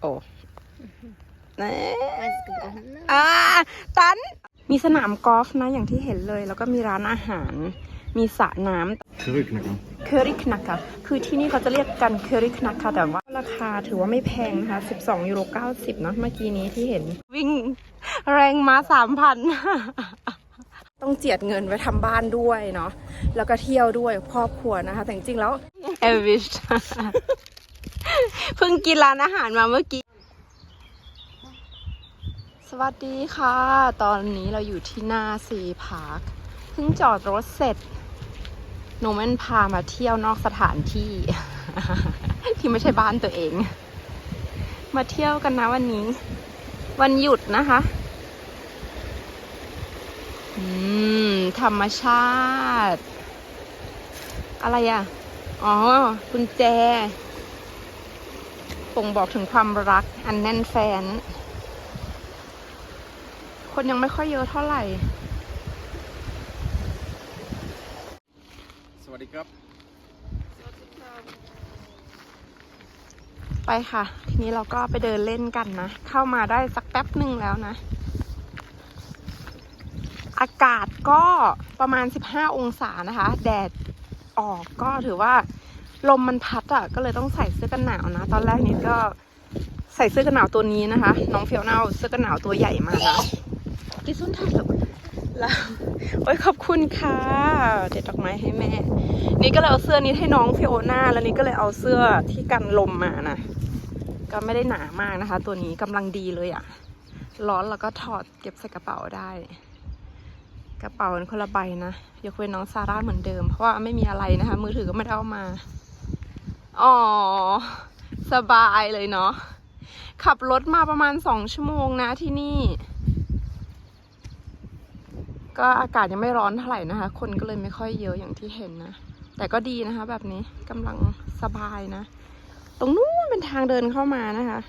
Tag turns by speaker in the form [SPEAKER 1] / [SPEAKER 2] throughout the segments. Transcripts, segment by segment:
[SPEAKER 1] โอ้เอ๊ะ
[SPEAKER 2] Was gebrochen?
[SPEAKER 1] อ่าตัน มีสนามกอล์ฟนะอย่างที่เห็นเลย แล้วก็มีร้านอาหาร มีสระน้ำ
[SPEAKER 3] Terugknakken.
[SPEAKER 1] เคอริกนักค่ะคือที่นี่เขาจะเรียกกันเคอริกนักค่ะแต่ว่าราคาถือว่าไม่แพงนะคะ 12ยูโร90เนอะเมื่อกี้นี้ที่เห็น วิ่งแรงมา3,000ต้องเจียดเงินไว้ทำบ้านด้วยเนาะแล้วก็เที่ยวด้วยครอบครัวนะคะ แต่จริงๆแล้วเอวิช เพิ่งกินร้านอาหารมาเมื่อกี้ สวัสดีค่ะ ตอนนี้เราอยู่ที่หน้าซีพาร์ค เพิ่งจอดรถเสร็จโนแมนพามาเที่ยวนอกสถานที่ ที่ไม่ใช่บ้านตัวเอง มาเที่ยวกันนะวันนี้ วันหยุดนะคะธรรมชาติ อะไรอะ อ๋อกุญแจ บ่งบอกถึงความรักอันแน่นแฟน คนยังไม่ค่อยเยอะเท่าไหร่
[SPEAKER 3] Sawadee krap.
[SPEAKER 1] ไปค่ะ ทีนี้เราก็ไปเดินเล่นกันนะ เข้ามาได้สักแป๊บหนึ่งแล้วนะ อากาศก็ประมาณ 15 องศานะคะ แดดออกก็ถือว่า ลมมันพัดอะ่ะก็เลยต้องใส่เสื้อกันหนาวนะ ตอนแรกนิดก็ใส่เสื้อกันหนาวตัวนี้นะคะ น้องเฟียวเนาเสื้อกันหนาวตัวใหญ่มานะกิซุนทัดหรอแล้วโอ้ยขอบคุณค่ะ เด็ดดอกไม้ให้แม่ นี่ก็เลยเอาเสื้อนี้ให้น้องฟิโอนาแล้วนี่ก็เลยเอาเสื้อที่กันลมมานะก็ไม่ได้หนามากนะคะ ตัวนี้กำลังดีเลยอะ่ะ ร้อนแล้วก็ถอดเก็บใส่กระเป๋าได้ กระเป๋าเป็นคนละใบนะยกเว้นน้องซาร่าเหมือนเดิม เพราะว่าไม่มีอะไรนะคะ มือถือก็ไม่ได้เอามา อ๋อ สบายเลยเนาะ ขับรถมาประมาณสองชั่วโมงนะที่นี่ ก็อากาศยังไม่ร้อนเท่าไหร่นะคะ คนก็เลยไม่ค่อยเยอะอย่างที่เห็นนะ แต่ก็ดีนะคะ แบบนี้กำลังสบายนะ ตรงนู้นเป็นทางเดินเข้ามานะคะ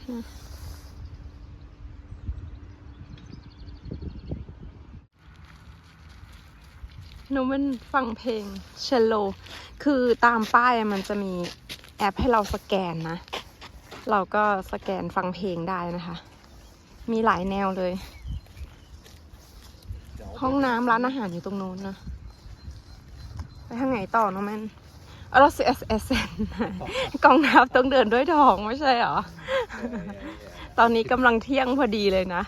[SPEAKER 1] หนูมันฟังเพลงเชลโล คือตามป้ายมันจะมี แอปให้เราสแกนนะ เราก็สแกนฟังเพลงได้นะคะ มีหลายแนวเลย ห้องน้ำร้านอาหารอยู่ตรงนู้นนะ ไปทางไหนต่อน้องแมนเอาเราซื้อ S S N กองน้ำต้องเดินด้วยทองไม่ใช่เหรอ ตอนนี้กำลังเที่ยงพอดีเลยนะ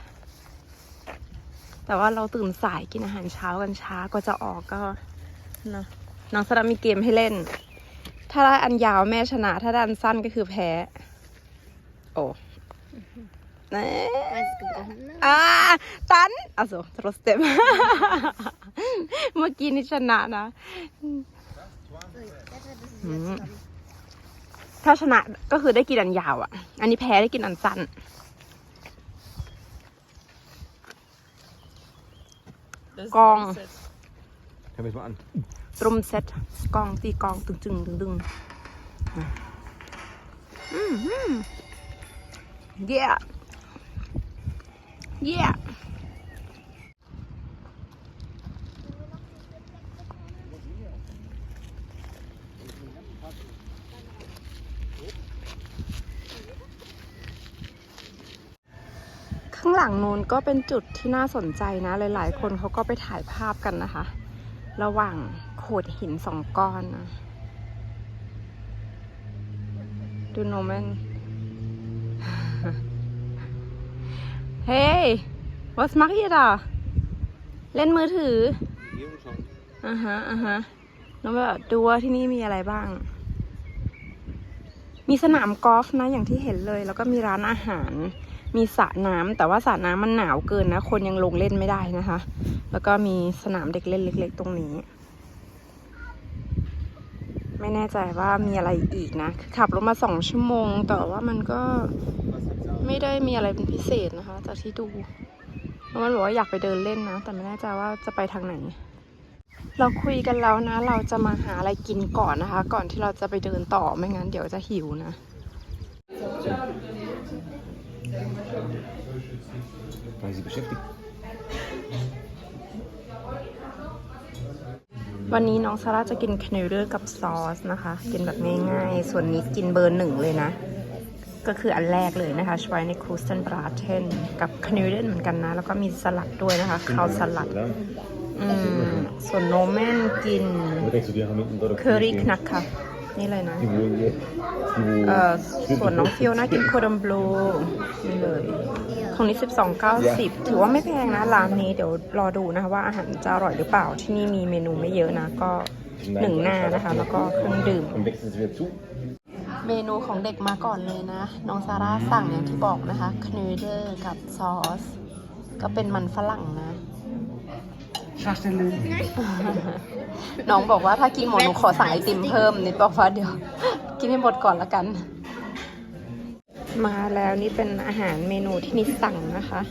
[SPEAKER 1] แต่ว่าเราตื่นสายกินอาหารเช้ากันช้ากว่าจะออกก็นะน้องสลับมีเกมให้เล่น ถ้าได้อันยาวแม่ชนะ ถ้าได้อันสั้นก็คือแพ้ โอ้เอ๊ะ
[SPEAKER 2] Was gebrochen?
[SPEAKER 1] อ่าตันอะโซทรสเต็มเมื่อกี้นี่ชนะนะ Mhm. ถ้าชนะก็คือได้กินอันยาวอะ อันนี้แพ้ได้กินอันสั้นกอง
[SPEAKER 3] Ga eens maar aan.
[SPEAKER 1] ตรุมเซตกองตีกองตึงจึงดึงดึงอืมอืมเย่เย่ข้างหลังนู้นก็เป็นจุดที่น่าสนใจนะ หลาย ๆ คนเขาก็ไปถ่ายภาพกันนะคะ ระหว่างโขดหินสองก้อนนะ ดูโนแมนเฮ้ย was macht ihr da เล่นมือถืออ่าฮะอ่าฮะน้องแบบดูว่าที่นี่มีอะไรบ้าง มีสนามกอล์ฟนะอย่างที่เห็นเลย แล้วก็มีร้านอาหาร มีสระน้ำแต่ว่าสระน้ำมันหนาวเกินนะ คนยังลงเล่นไม่ได้นะคะ แล้วก็มีสนามเด็กเล่นเล็ก ๆ ตรงนี้ ไม่แน่ใจว่ามีอะไรอีกนะขับรถมาสองชั่วโมง แต่ว่ามันก็ไม่ได้มีอะไรเป็นพิเศษนะคะ จากที่ดูแล้วมันบอกว่าอยากไปเดินเล่นนะ แต่ไม่แน่ใจว่าจะไปทางไหน เราคุยกันแล้วนะ เราจะมาหาอะไรกินก่อนนะคะ ก่อนที่เราจะไปเดินต่อไม่งั้นเดี๋ยวจะหิวนะ
[SPEAKER 3] Waar is hij beschäftigd?
[SPEAKER 1] วันนี้น้องซาร่าจะกินคเนเดอร์กับซอสนะคะ กินแบบง่ายๆ ส่วนนี้กินเบอร์หนึ่งเลยนะ ก็ก็คืออันแรกเลยนะคะชไวในครูสตันบราเทนกับคานูเดนเหมือนกันนะ แล้วก็มีสลัดด้วยนะคะข้าวสลัด
[SPEAKER 3] Ja.
[SPEAKER 1] อืม ส่วนโนแมนกิน
[SPEAKER 3] Wat denkst du, die gaan met een dorp
[SPEAKER 1] เคอรี่คนักค่ะ นี่เลยนะ
[SPEAKER 3] Die woon hier. Die woon...
[SPEAKER 1] เอ่อส่วนน้องฟิวน่ากินโคดัมบลูนี่เลยของนี้ 12.90 ถือว่าไม่แพงนะ ร้านนี้เดี๋ยวรอดูนะคะว่าอาหารจะอร่อยหรือเปล่าที่นี่มีเมนูไม่เยอะนะ ก็หนึ่งหน้านะคะ แล้วก็เครื่องดื่ม
[SPEAKER 3] Dan wechseln ze weer toe.
[SPEAKER 1] เมนูของเด็กมาก่อนเลยนะ น้องซาร่าสั่งอย่างที่บอกนะคะคนูเดอร์กับซอส ก็เป็นมันฝรั่งนะ น้องบอกว่าถ้ากินหมดหนูขอสั่งไอติมเพิ่มนิดบอกว่าเดี๋ยว กินให้หมดก่อนละกัน มาแล้วนี่เป็นอาหารเมนูที่นิดสั่งนะคะ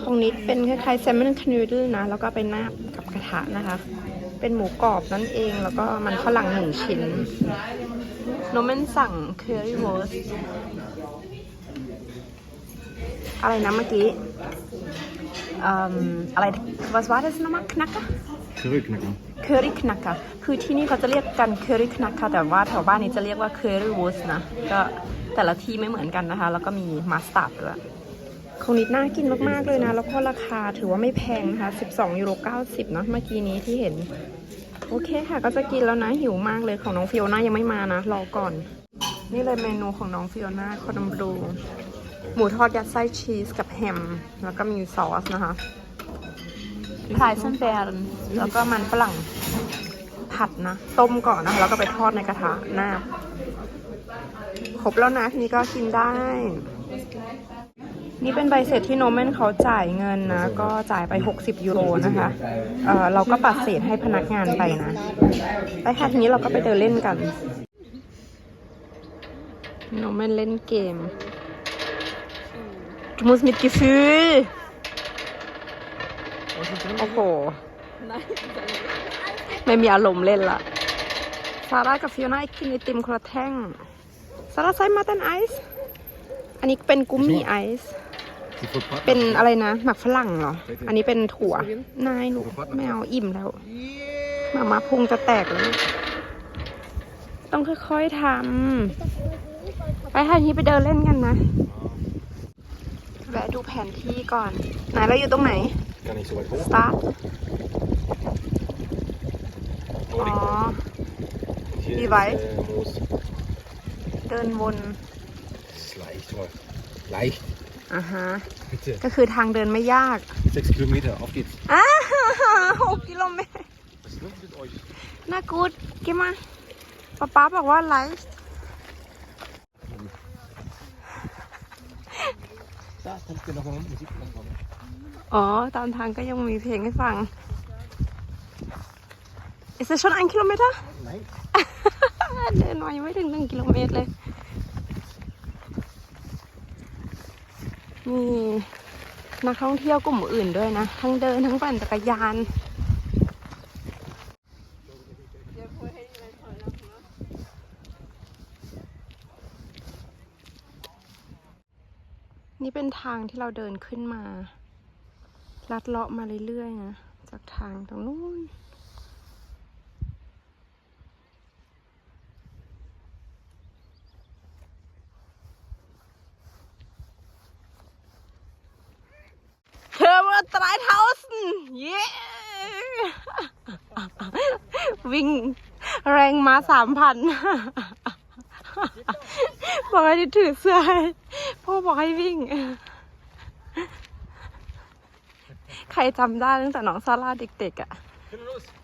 [SPEAKER 1] ของนิดเป็นคล้ายๆแซลมอนคนูเดอร์นะ แล้วก็เป็นนาบกับกระทะนะคะ เป็นหมูกรอบนั่นเองแล้วก็มันฝรั่งหนึ่งชิ้นโนเมนสั่งเคอรี่โรสอะไรนะเมื่อกี้อืมอะไร was war das nochmal knacker
[SPEAKER 3] Terugknakken.
[SPEAKER 1] เคอรี่คนักค่ะคือที่นี่เขาจะเรียกกันเคอรี่คนักค่ะแต่ว่าแถวบ้านนี้จะเรียกว่าเคอรี่วูสนะ ก็แต่ละที่ไม่เหมือนกันนะคะ แล้วก็มีมาสตาร์ดด้วยของนิดน่ากินมาก ๆ เลยนะ แล้วก็ราคาถือว่าไม่แพงนะคะ 12ยูโร90 เนาะเมื่อกี้นี้ที่เห็น โอเคค่ะ ก็จะกินแล้วนะ หิวมากเลยของน้องฟิโอน่ายังไม่มานะ รอก่อน นี่เลยเมนูของน้องฟิโอน่าคอดัมบลูหมูทอดยัดไส้ชีสกับแฮม แล้วก็มีซอสนะคะ พายเส้นแบนแล้วก็มันฝรั่งผัดนะ ต้มก่อนนะคะแล้วก็ไปทอดในกระทะหน้าครบแล้วนะทีนี้ก็กินได้ นี่เป็นใบเสร็จที่โนเมนเขาจ่ายเงินนะ ก็จ่ายไป 60 ยูโรนะคะเออเราก็ปัดเศษให้พนักงานไปนะไปค่ะทีนี้เราก็ไปเดินเล่นกันโนเมนเล่นเกม Du musst mit Gefühl โอ้โห ไม่มีอารมณ์เล่นละซาร่ากับฟิโอน่ากินไอติมคนละแท่งซาร่าใส่มาตันไอซ์อันนี้เป็นกุมมี่ไอซ์
[SPEAKER 3] Die voor pat.
[SPEAKER 1] เป็นอะไรนะ หมักฝรั่งเหรอ อันนี้เป็นถั่วนายลูกไม่เอาอิ่มแล้วมามาพุงจะแตกแล้ว ต้องค่อยๆทำ ไปค่ะทีนี้ไปเดินเล่นกันนะ แวะดูแผนที่ก่อน ไหนเราอยู่ตรงไหน
[SPEAKER 3] Kan niet zo weit hoog.
[SPEAKER 1] start
[SPEAKER 3] Hoor
[SPEAKER 1] อ๋
[SPEAKER 3] ik
[SPEAKER 1] อ
[SPEAKER 3] wel. Hier
[SPEAKER 1] Wie
[SPEAKER 3] is,
[SPEAKER 1] weit?
[SPEAKER 3] eh, Moos.
[SPEAKER 1] เดินวน
[SPEAKER 3] Het is leicht hoor. Leicht.
[SPEAKER 1] อ่าฮะ
[SPEAKER 3] Bitte.
[SPEAKER 1] ก็คือทางเดินไม่ยาก
[SPEAKER 3] 6 kilometer. Auf geht's.
[SPEAKER 1] อ้าหกกิโลเมตร
[SPEAKER 3] Was ist los mit euch?
[SPEAKER 1] น่ากูดกินมาป๊าป๊าบอกว่าไลฟ์
[SPEAKER 3] Da kommt ihr nochmal Musik nochmal.
[SPEAKER 1] อ๋อ ตามทางก็ยังมีเพลงให้ฟัง Ist das schon ein Kilometer
[SPEAKER 3] Nein.
[SPEAKER 1] เดินมายังไม่ถึงหนึ่งกิโลเมตรเลย มีนักท่องเที่ยวกลุ่มอื่นด้วยนะ ทั้งเดินทั้งปั่นจักรยาน นี่เป็นทางที่เราเดินขึ้นมา ลัดเลาะมาเรื่อยๆนะ จากทางตรงนู้นเทอร์มาตรายเทาส์เย้วิ่งแรงมาสามพันบอกให้ถือเสื้อให้พ่อบอกให้วิ่ง ใครจำได้ตั้งแต่น้องซาร่าเด็กๆอะ่ะ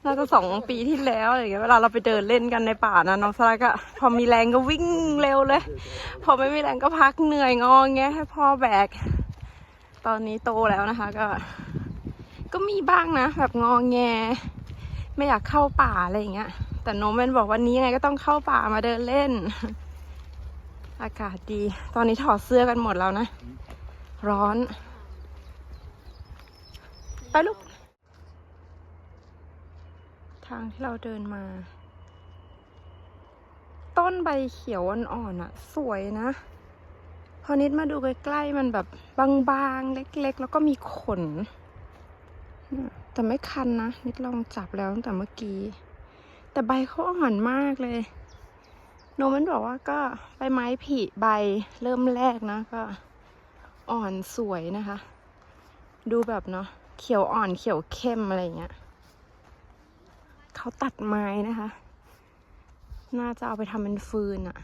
[SPEAKER 1] น่าจะสองปีที่แล้วอะไรอย่างเงี้ยเวลาเราไปเดินเล่นกันในป่านะน้องซาร่าก็ พอมีแรงก็วิ่งเร็วเลย พอไม่มีแรงก็พักเหนื่อยงอแงให้พ่อแบก ตอนนี้โตแล้วนะคะก็ ก็มีบ้างนะแบบงอแง ไม่อยากเข้าป่าอะไรอย่างเงี้ย แต่โนแมนบอกวันนี้ไงก็ต้องเข้าป่ามาเดินเล่น อากาศดี ตอนนี้ถอดเสื้อกันหมดแล้วนะ ร้อน ไปลูก ทางที่เราเดินมา ต้นใบเขียวอ่อนๆอะ สวยนะ พอนิดมาดูใกล้ๆมันแบบบางๆ เล็กๆ แล้วก็มีขน แต่ไม่คันนะ นิดลองจับแล้วตั้งแต่เมื่อกี้ แต่ใบเขาอ่อนมากเลยโนมันบอกว่าก็ใบไม้ผลิใบเริ่มแรกนะก็อ่อนสวยนะคะ ดูแบบเนาะ เขียวอ่อนเขียวเข้มอะไรเงี้ยเขาตัดไม้นะคะ น่าจะเอาไปทำเป็นฟืนอะ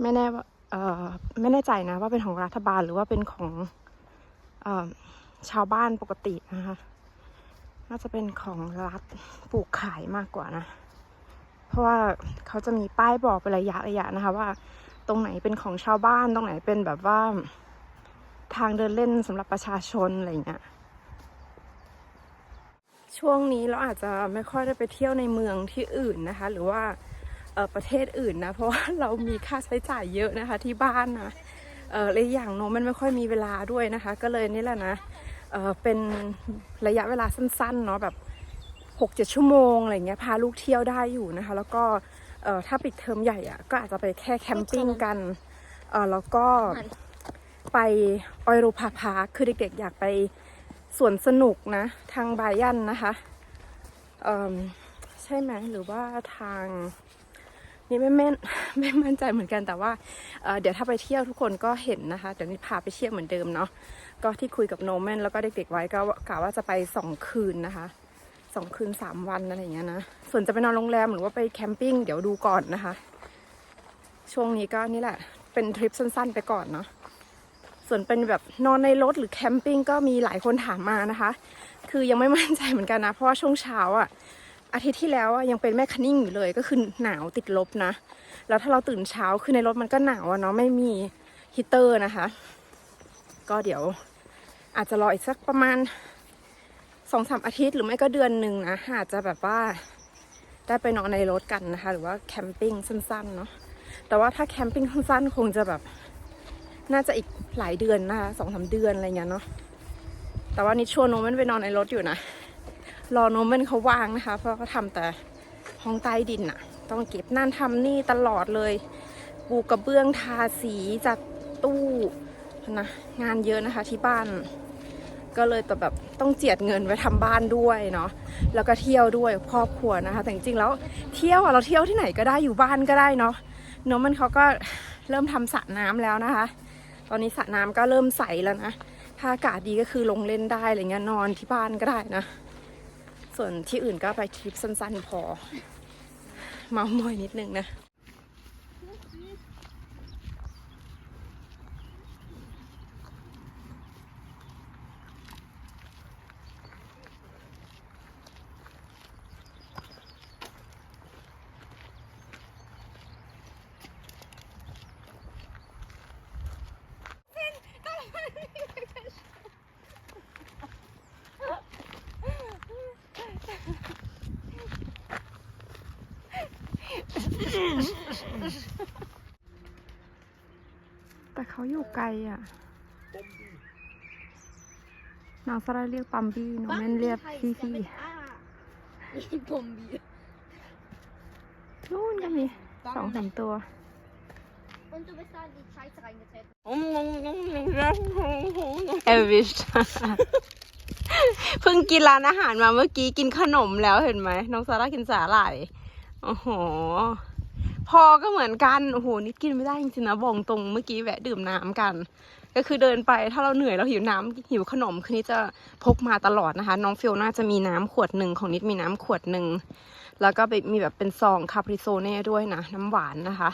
[SPEAKER 1] ไม่แน่ว่าเออไม่แน่ใจนะว่าเป็นของรัฐบาลหรือว่าเป็นของเออชาวบ้านปกตินะคะน่าจะเป็นของรัฐปลูกขายมากกว่านะ เพราะว่าเขาจะมีป้ายบอกเป็นระยะระยะนะคะ ว่าตรงไหนเป็นของชาวบ้านตรงไหนเป็นแบบว่า ทางเดินเล่นสำหรับประชาชนอะไรอย่างเงี้ย ช่วงนี้เราอาจจะไม่ค่อยได้ไปเที่ยวในเมืองที่อื่นนะคะ หรือว่าประเทศอื่นนะ เพราะว่าเรามีค่าใช้จ่ายเยอะนะคะที่บ้านนะเออและอีกอย่างโนมันไม่ค่อยมีเวลาด้วยนะคะ ก็เลยนี่แหละนะเออเป็นระยะเวลาสั้นๆเนาะแบบหกเจ็ดชั่วโมงอะไรเงี้ยพาลูกเที่ยวได้อยู่นะคะ แล้วก็เออถ้าปิดเทอมใหญ่อะก็อาจจะไปแค่แคมปิ้งกันเออแล้วก็ ไปออยรูพาพาร์คคือเด็กๆอยากไปสวนสนุกนะ ทางบายันนะคะใช่ไหมหรือว่าทางนี่ไม่แม่นไม่มั่นใจเหมือนกันแต่ว่าเเดี๋ยวถ้าไปเที่ยวทุกคนก็เห็นนะคะเดี๋ยวนี้พาไปเที่ยวเหมือนเดิมเนาะก็ที่คุยกับโนแมนแล้วก็เด็กๆไว้ก็กะว่าจะไปสองคืนนะคะสองคืนสามวันอะไรอย่างเงี้ยนะส่วนจะไปนอนโรงแรมหรือว่าไปแคมปิ้งเดี๋ยวดูก่อนนะคะ ช่วงนี้ก็นี่แหละเป็นทริปสั้นๆไปก่อนเนาะ ส่วนเป็นแบบนอนในรถหรือแคมปิ้งก็มีหลายคนถามมานะคะ คือยังไม่มั่นใจเหมือนกันนะ เพราะว่าช่วงเช้าอะอาทิตย์ที่แล้วอะยังเป็นแม่คันนิ่งอยู่เลยก็คือหนาวติดลบนะ แล้วถ้าเราตื่นเช้าคือในรถมันก็หนาวอะเนาะไม่มีฮีตเตอร์นะคะ ก็เดี๋ยวอาจจะรออีกสักประมาณสองสามอาทิตย์หรือไม่ก็เดือนหนึ่งนะอาจจะแบบว่าได้ไปนอนในรถกันนะคะ หรือว่าแคมปิ้งสั้นๆเนาะแต่ว่าถ้าแคมปิ้งสั้นๆคงจะแบบ น่าจะอีกหลายเดือนนะคะสองสามเดือนอะไรเงี้ยเนาะแต่ว่านิดชวนโนมันไปนอนในรถอยู่นะรอโนมันเขาว่างนะคะ เพราะเขาทำแต่ห้องใต้ดินอะต้องเก็บนั่นทำนี่ตลอดเลยปูกระเบื้องทาสีจัดตู้นะงานเยอะนะคะที่บ้าน ก็เลยแต่แบบต้องเจียดเงินไว้ทำบ้านด้วยเนาะแล้วก็เที่ยวด้วยครอบครัวนะคะ แต่จริงๆแล้วเที่ยวอะเราเที่ยวที่ไหนก็ได้อยู่บ้านก็ได้เนาะโนมันเขาก็เริ่มทำสระน้ำแล้วนะคะ ตอนนี้สระน้ำก็เริ่มใสแล้วนะ ถ้าอากาศดีก็คือลงเล่นได้อะไรเงี้ยนอนที่บ้านก็ได้นะ ส่วนที่อื่นก็ไปทริปสั้นๆพอ เมามอยนิดนึงนะ แต่เขาอยู่ไกลอะน้องสไลด์เรียกปัมบี้น้องแม่นเรียกพี่พี่
[SPEAKER 2] นี่ผมบี
[SPEAKER 1] นู่นก็มีสองสามตัว
[SPEAKER 2] Und du bist da in die Scheiße reingetreten.
[SPEAKER 1] เอวิชเพิ่งกินร้านอาหารมาเมื่อกี้กินขนมแล้วเห็นไหมน้องซาร่ากินสาหร่ายโอ้โห พอก็เหมือนกันโอ้โหนิดกินไม่ได้จริงๆนะบอกตรงเมื่อกี้แวะดื่มน้ำกัน ก็คือเดินไปถ้าเราเหนื่อยเราหิวน้ำหิวขนมคือนิดจะพกมาตลอดนะคะ น้องฟิลน่าจะมีน้ำขวดหนึ่งของนิดมีน้ำขวดหนึ่งแล้วก็มีแบบเป็นซองคาปริโซเน่ด้วยนะน้ำหวานนะคะ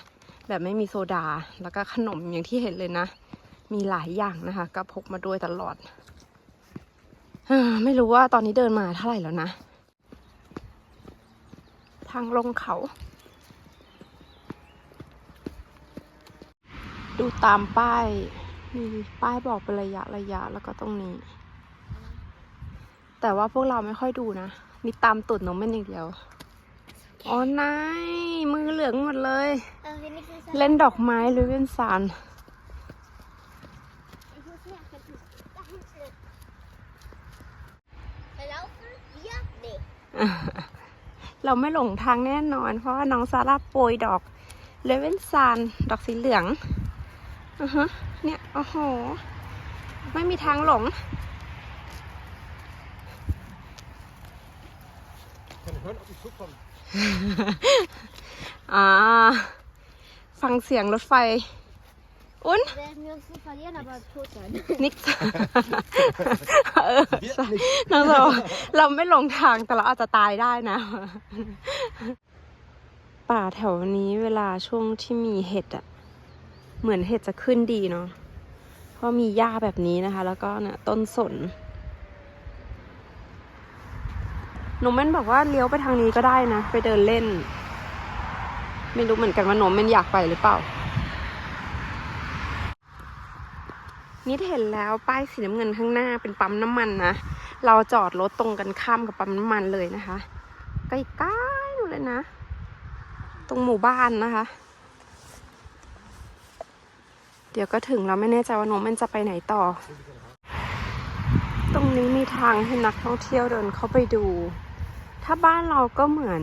[SPEAKER 1] แบบไม่มีโซดาแล้วก็ขนมอย่างที่เห็นเลยนะ มีหลายอย่างนะคะ ก็พกมาด้วยตลอดไม่รู้ว่าตอนนี้เดินมาเท่าไหร่แล้วนะ ทางลงเขา ดูตามป้าย มีป้ายบอกเป็นระยะระยะแล้วก็ตรงนี้ แต่ว่าพวกเราไม่ค่อยดูนะ มีตามตุดนมเป็นอย่างเดียว อ๋อนายมือเหลืองหมดเลย เล่นดอกไม้หรือเล่นสารเราไม่หลงทางแน่นอน เพราะว่าน้องซาร่าโปรยดอกเลเวนซานดอกสีเหลือง อือฮะเนี่ยโอ้โห ไม่มีทางหลง
[SPEAKER 3] Kann ich hören, ob ich zurückkomme?
[SPEAKER 1] อ่าฟังเสียงรถไฟ อุ้น
[SPEAKER 2] werden wir uns nicht verlieren, aber tot sein.
[SPEAKER 1] นิกเออใช่น้องเราเราไม่หลงทางแต่เราอาจจะตายได้นะ ป่าแถวนี้เวลาช่วงที่มีเห็ดอะ เหมือนเห็ดจะขึ้นดีเนาะเพราะมีหญ้าแบบนี้นะคะ แล้วก็เนี่ยต้นสนหนุ่มเม่นบอกว่าเลี้ยวไปทางนี้ก็ได้นะ ไปเดินเล่น ไม่รู้เหมือนกันว่าหนุ่มเม่นอยากไปหรือเปล่า นิดเห็นแล้วป้ายสีน้ำเงินข้างหน้าเป็นปั๊มน้ำมันนะ เราจอดรถตรงกันข้ามกับปั๊มน้ำมันเลยนะคะ ใกล้ๆเลยนะ ตรงหมู่บ้านนะคะ เดี๋ยวก็ถึงเราไม่แน่ใจว่าน้องมันจะไปไหนต่อ ตรงนี้มีทางให้นักท่องเที่ยวเดินเข้าไปดู ถ้าบ้านเราก็เหมือน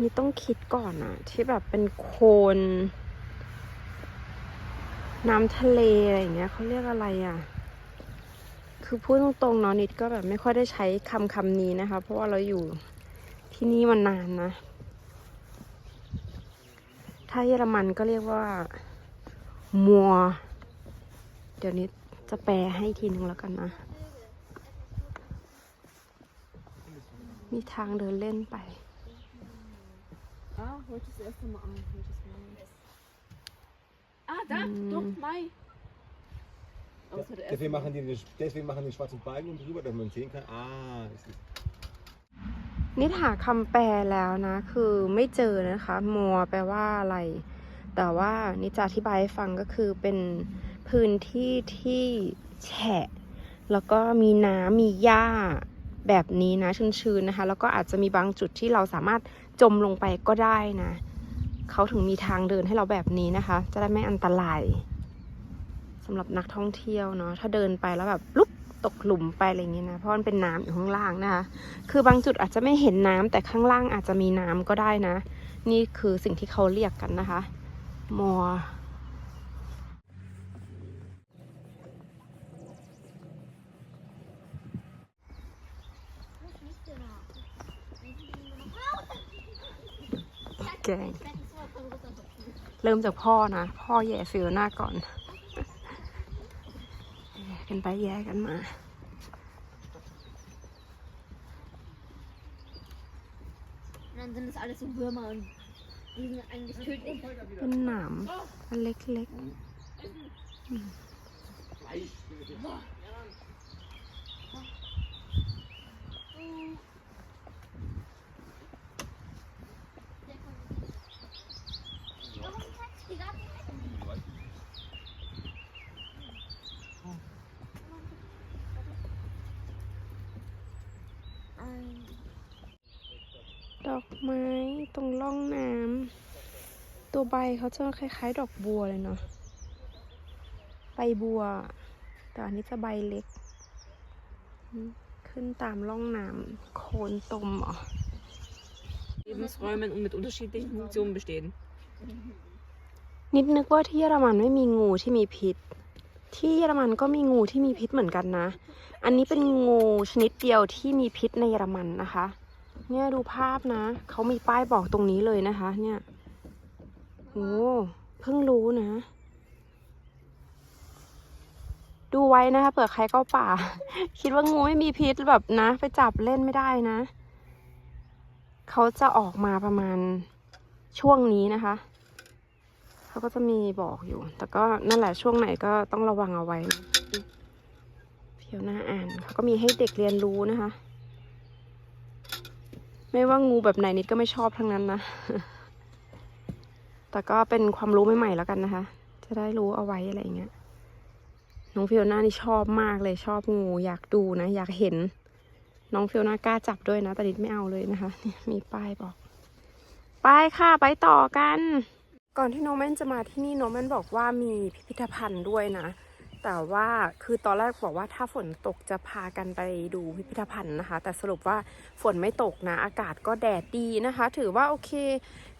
[SPEAKER 1] นี่ต้องคิดก่อนอะที่แบบเป็นโคน น้ำทะเลอะไรอย่างเงี้ยเขาเรียกอะไรอะคือพูดตรงๆเนาะนิดก็แบบไม่ค่อยได้ใช้คำคำนี้นะคะ เพราะว่าเราอยู่ที่นี่มานานนะ ถ้าเยอรมันก็เรียกว่า มัว เดี๋ยวนี้จะแปลให้อีกทีนึงแล้วกันนะ มีทางเดินเล่นไป
[SPEAKER 4] Ah, heute ist das erste Mal. Ah, heute ist Mai. Ah, da,
[SPEAKER 1] Hm.
[SPEAKER 4] doch, Mai. Aber es hat erst
[SPEAKER 3] Deswegen machen die den, deswegen machen die den schwarzen Balken und drüber, dass man sehen kann, ah, es ist
[SPEAKER 1] นิดหาคำแปลแล้วนะ คือไม่เจอนะคะ มัวแปลว่าอะไร แต่ว่านิจะอธิบายให้ฟังก็คือเป็นพื้นที่ที่แฉะ แล้วก็มีน้ำมีหญ้าแบบนี้นะชื้นๆนะคะ แล้วก็อาจจะมีบางจุดที่เราสามารถจมลงไปก็ได้นะ เขาถึงมีทางเดินให้เราแบบนี้นะคะ จะได้ไม่อันตรายสำหรับนักท่องเที่ยวเนาะถ้าเดินไปแล้วแบบลุกตกหลุมไปอะไรอย่างเงี้ยนะเพราะมันเป็นน้ำอยู่ข้างล่างนะคะ คือบางจุดอาจจะไม่เห็นน้ำแต่ข้างล่างอาจจะมีน้ำก็ได้นะ นี่คือสิ่งที่เขาเรียกกันนะคะ more เริ่มจากพ่อนะ พ่อแย่ฟิลหน้าก่อนเป็นไปแย่กันมา
[SPEAKER 2] นั่น sind es alles so Würmer
[SPEAKER 1] เป็นหนามเล็กๆดอกไม้ ตรงร่องน้ำตัวใบเขาจะคล้ายๆ ดอกบัวเลยเนาะใบบัว แต่อันนี้จะใบเล็กอืมขึ้นตามร่องน้ำโคนตมเหรอ
[SPEAKER 4] Lebensräumen und mit unterschiedlichen Funktionen bestehen.
[SPEAKER 1] นิดนึกว่าที่เยอรมันไม่มีงูที่มีพิษ ที่เยอรมันก็มีงูที่มีพิษเหมือนกันนะ อันนี้เป็นงูชนิดเดียวที่มีพิษในเยอรมันนะคะ เนี่ยดูภาพนะ เขามีป้ายบอกตรงนี้เลยนะคะ เนี่ยโอ้เพิ่งรู้นะ ดูไว้นะคะเผื่อใครเข้าป่า คิดว่างูไม่มีพิษแบบนะ ไปจับเล่นไม่ได้นะ เขาจะออกมาประมาณช่วงนี้นะคะเขาก็จะมีบอกอยู่ แต่ก็นั่นแหละช่วงไหนก็ต้องระวังเอาไว้เพียวหน้าอ่านเขาก็มีให้เด็กเรียนรู้นะคะ ไม่ว่างูแบบไหนนิดก็ไม่ชอบทั้งนั้นนะ แต่ก็เป็นความรู้ใหม่ๆแล้วกันนะคะ จะได้รู้เอาไว้อะไรเงี้ย น้องฟิโอน่านี่ชอบมากเลยชอบงูอยากดูนะ อยากเห็น น้องฟิโอน่ากล้าจับด้วยนะ แต่นิดไม่เอาเลยนะคะเนี่ยมีป้ายบอก ไปค่ะไปต่อกัน ก่อนที่โนแมนจะมาที่นี่โนแมนบอกว่ามีพิพิธภัณฑ์ด้วยนะ แต่ว่าคือตอนแรกบอกว่าถ้าฝนตกจะพากันไปดูพิพิธภัณฑ์นะคะ แต่สรุปว่าฝนไม่ตกนะ อากาศก็แดดดีนะคะ ถือว่าโอเค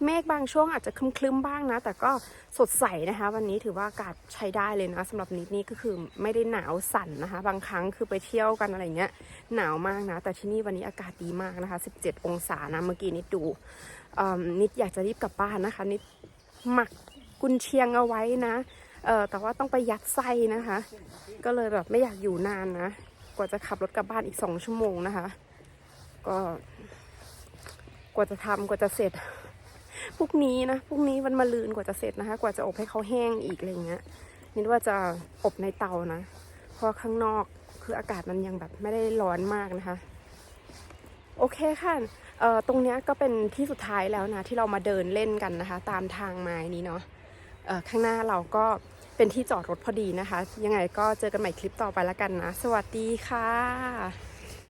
[SPEAKER 1] เมฆบางช่วงอาจจะคลึ้มๆบ้างนะ แต่ก็สดใสนะคะ วันนี้ถือว่าอากาศใช้ได้เลยนะสำหรับนิดนี่ก็คือไม่ได้หนาวสั่นนะคะ บางครั้งคือไปเที่ยวกันอะไรเงี้ยหนาวมากนะ แต่ที่นี่วันนี้อากาศดีมากนะคะ 17 องศานะเมื่อกี้นิดดูนิดอยากจะรีบกลับบ้านนะคะ นิดหมักกุนเชียงเอาไว้นะ เออแต่ว่าต้องไปยัดไส้นะคะ ก็เลยแบบไม่อยากอยู่นานนะ กว่าจะขับรถกลับบ้านอีกสองชั่วโมงนะคะ ก็กว่าจะทำกว่าจะเสร็จพรุ่งนี้นะพรุ่งนี้วันมะรืนกว่าจะเสร็จนะคะ กว่าจะอบให้เขาแห้งอีกอะไรเงี้ยนิดว่าจะอบในเตานะ เพราะข้างนอกคืออากาศมันยังแบบไม่ได้ร้อนมากนะคะ โอเคค่ะเอ่อตรงเนี้ยก็เป็นที่สุดท้ายแล้วนะ ที่เรามาเดินเล่นกันนะคะ ตามทางไม้นี้เนาะเอ่อข้างหน้าเราก็ เป็นที่จอดรถพอดีนะคะ ยังไงก็เจอกันใหม่คลิปต่อไปแล้วกันนะ สวัสดีค่ะ